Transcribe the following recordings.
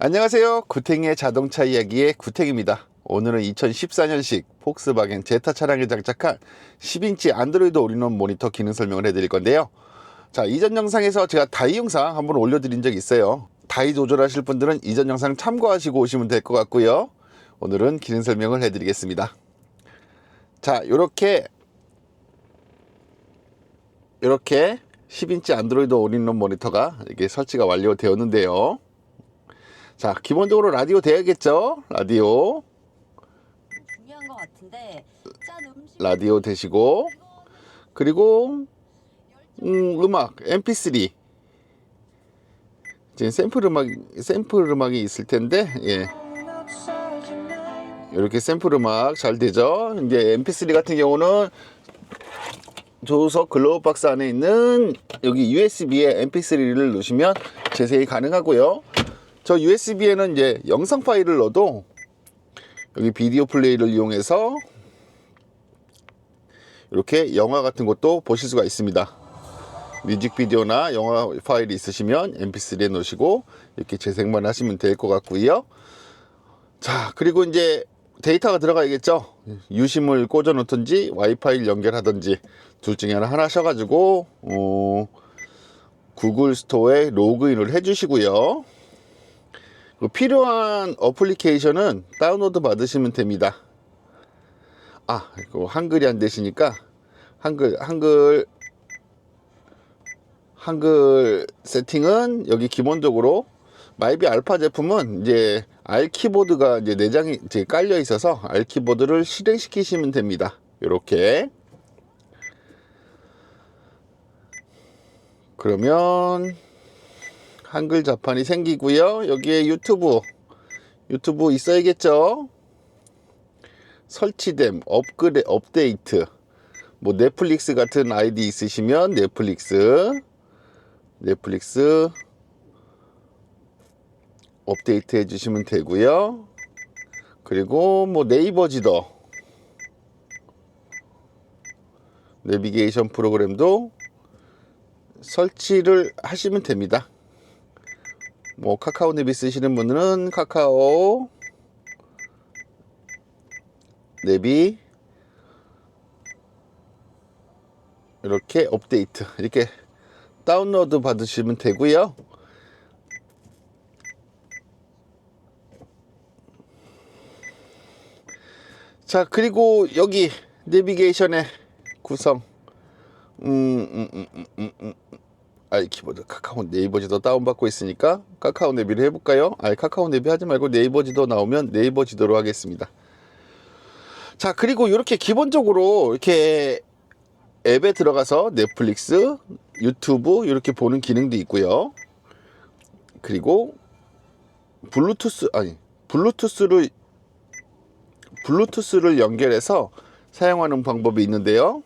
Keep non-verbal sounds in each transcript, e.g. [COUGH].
안녕하세요. 구탱이의 자동차 이야기의 구탱입니다. 오늘은 2014년식 폭스바겐 제타 차량에 장착한 10인치 안드로이드 올인원 모니터 기능 설명을 해드릴 건데요. 자, 이전 영상에서 제가 다이 영상 한번 올려드린 적이 있어요. 다이 조절하실 분들은 이전 영상 참고하시고 오시면 될 것 같고요. 오늘은 기능 설명을 해드리겠습니다. 자, 요렇게 이렇게 10인치 안드로이드 올인원 모니터가 이게 설치가 완료되었는데요. 자, 기본적으로 라디오 돼야겠죠? 라디오. 중요한 것 같은데 짠 음식 라디오 되시고, 그리고, 음, 음악, mp3. 지금 샘플 음악, 샘플 음악이 있을 텐데, 예. 이렇게 샘플 음악 잘 되죠? 이제 mp3 같은 경우는 조석 글로우 박스 안에 있는 여기 USB에 mp3를 넣으시면 재생이 가능하고요. 저 USB에는 이제 영상 파일을 넣어도 여기 비디오 플레이를 이용해서 이렇게 영화 같은 것도 보실 수가 있습니다. 뮤직비디오나 영화 파일이 있으시면 mp3에 넣으시고 이렇게 재생만 하시면 될 것 같고요. 자, 그리고 이제 데이터가 들어가야겠죠. 유심을 꽂아 놓든지 와이파이를 연결하든지 둘 중에 하나 하나 하셔가지고 어, 구글 스토어에 로그인을 해주시고요. 그 필요한 어플리케이션은 다운로드 받으시면 됩니다. 아, 이거 한글이 안 되시니까 한글 한글 한글 세팅은 여기 기본적으로 마이비 알파 제품은 이제 R 키보드가 이제 내장이 이제 깔려 있어서 R 키보드를 실행시키시면 됩니다. 이렇게 그러면 한글 자판이 생기고요. 여기에 유튜브 유튜브 있어야겠죠. 설치됨, 업그레 업데이트. 뭐 넷플릭스 같은 아이디 있으시면 넷플릭스 넷플릭스 업데이트 해주시면 되고요. 그리고 뭐 네이버 지도 내비게이션 프로그램도 설치를 하시면 됩니다. 뭐 카카오 내비 쓰시는 분들은 카카오 내비 이렇게 업데이트 이렇게 다운로드 받으시면 되고요. 자 그리고 여기 내비게이션의 구성 음, 음, 음, 음, 음, 음. 아이 키보드 카카오 네이버 지도 다운받고 있으니까 카카오 내비를 해볼까요? 아이 카카오 내비 하지 말고 네이버 지도 나오면 네이버 지도로 하겠습니다. 자 그리고 이렇게 기본적으로 이렇게 앱에 들어가서 넷플릭스, 유튜브 이렇게 보는 기능도 있고요. 그리고 블루투스 아니 블루투스를 블루투스를 연결해서 사용하는 방법이 있는데요.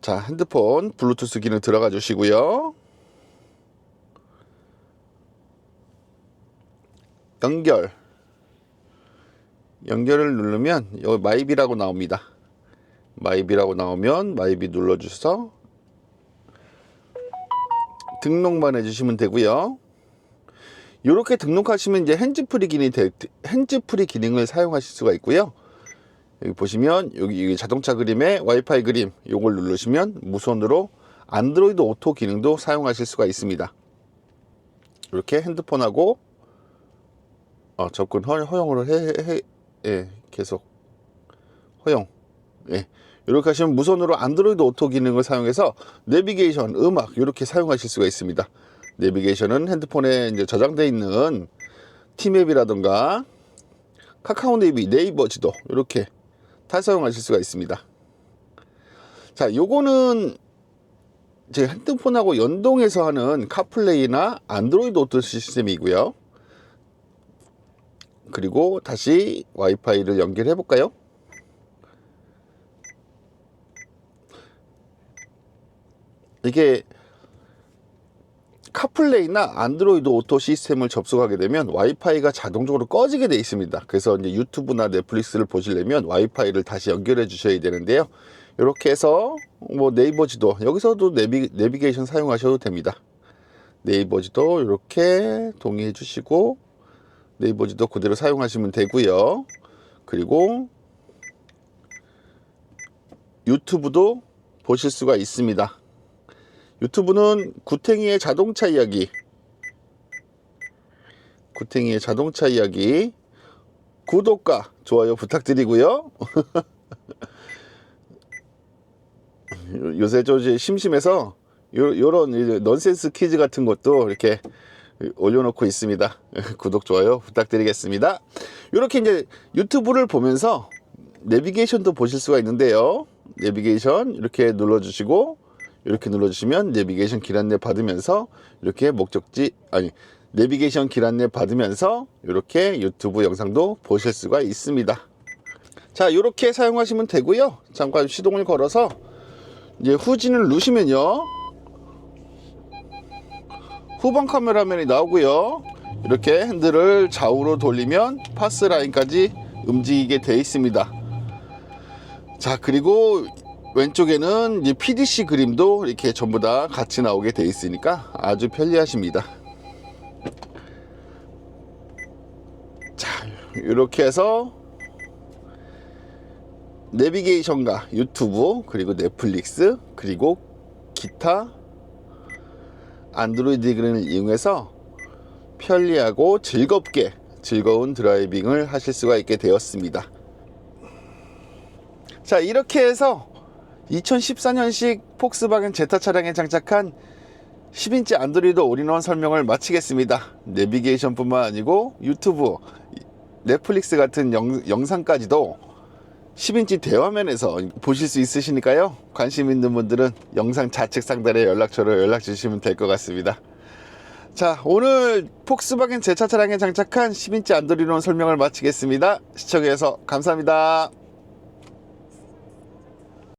자, 핸드폰 블루투스 기능 들어가 주시고요. 연결. 연결을 누르면 여기 마이비라고 나옵니다. 마이비라고 나오면 마이비 눌러 주셔서 등록만 해 주시면 되고요. 이렇게 등록하시면 이제 핸즈프리 기능이 될, 핸즈프리 기능을 사용하실 수가 있고요. 여기 보시면 여기, 여기 자동차 그림에 와이파이 그림 요걸 누르시면 무선으로 안드로이드 오토 기능도 사용하실 수가 있습니다. 이렇게 핸드폰하고 어, 접근 허, 허용을 해, 해, 예, 계속 허용. 예. 이렇게 하시면 무선으로 안드로이드 오토 기능을 사용해서 내비게이션, 음악 이렇게 사용하실 수가 있습니다. 내비게이션은 핸드폰에 이제 저장되어 있는 티맵이라든가 카카오 네이버 지도 이렇게 다 사용하실 수가 있습니다. 자, 요거는 제 핸드폰하고 연동해서 하는 카플레이나 안드로이드 오토 시스템이고요. 그리고 다시 와이파이를 연결해 볼까요? 이게 카플레이나 안드로이드 오토 시스템을 접속하게 되면 와이파이가 자동적으로 꺼지게 돼 있습니다. 그래서 이제 유튜브나 넷플릭스를 보시려면 와이파이를 다시 연결해 주셔야 되는데요. 이렇게 해서 뭐 네이버 지도 여기서도 내비, 내비게이션 사용하셔도 됩니다. 네이버 지도 이렇게 동의해 주시고 네이버 지도 그대로 사용하시면 되고요. 그리고 유튜브도 보실 수가 있습니다. 유튜브는 구탱이의 자동차 이야기 구탱이의 자동차 이야기 구독과 좋아요 부탁드리고요. [LAUGHS] 요새 저 심심해서 요, 이제 넌센스 퀴즈 같은 것도 이렇게 올려놓고 있습니다. [LAUGHS] 구독, 좋아요 부탁드리겠습니다. 이렇게 이제 유튜브를 보면서 내비게이션도 보실 수가 있는데요. 내비게이션 이렇게 눌러주시고 이렇게 눌러주시면 내비게이션 길 안내 받으면서 이렇게 목적지 아니 내비게이션 길 안내 받으면서 이렇게 유튜브 영상도 보실 수가 있습니다. 자 이렇게 사용하시면 되고요. 잠깐 시동을 걸어서 이제 후진을 누시면요. 후방 카메라 화면이 나오고요. 이렇게 핸들을 좌우로 돌리면 파스 라인까지 움직이게 되어 있습니다. 자, 그리고 왼쪽에는 이제 PDC 그림도 이렇게 전부 다 같이 나오게 되어 있으니까 아주 편리하십니다. 자, 이렇게 해서 내비게이션과 유튜브 그리고 넷플릭스 그리고 기타 안드로이드 기능을 이용해서 편리하고 즐겁게 즐거운 드라이빙을 하실 수가 있게 되었습니다. 자 이렇게 해서 2014년식 폭스바겐 제타 차량에 장착한 10인치 안드로이드 올인원 설명을 마치겠습니다. 내비게이션뿐만 아니고 유튜브, 넷플릭스 같은 영, 영상까지도 10인치 대화면에서 보실 수 있으시니까요. 관심 있는 분들은 영상 좌측 상단에 연락처로 연락 주시면 될 것 같습니다. 자, 오늘 폭스바겐 제차 차량에 장착한 10인치 안드로이드 설명을 마치겠습니다. 시청해주셔서 감사합니다.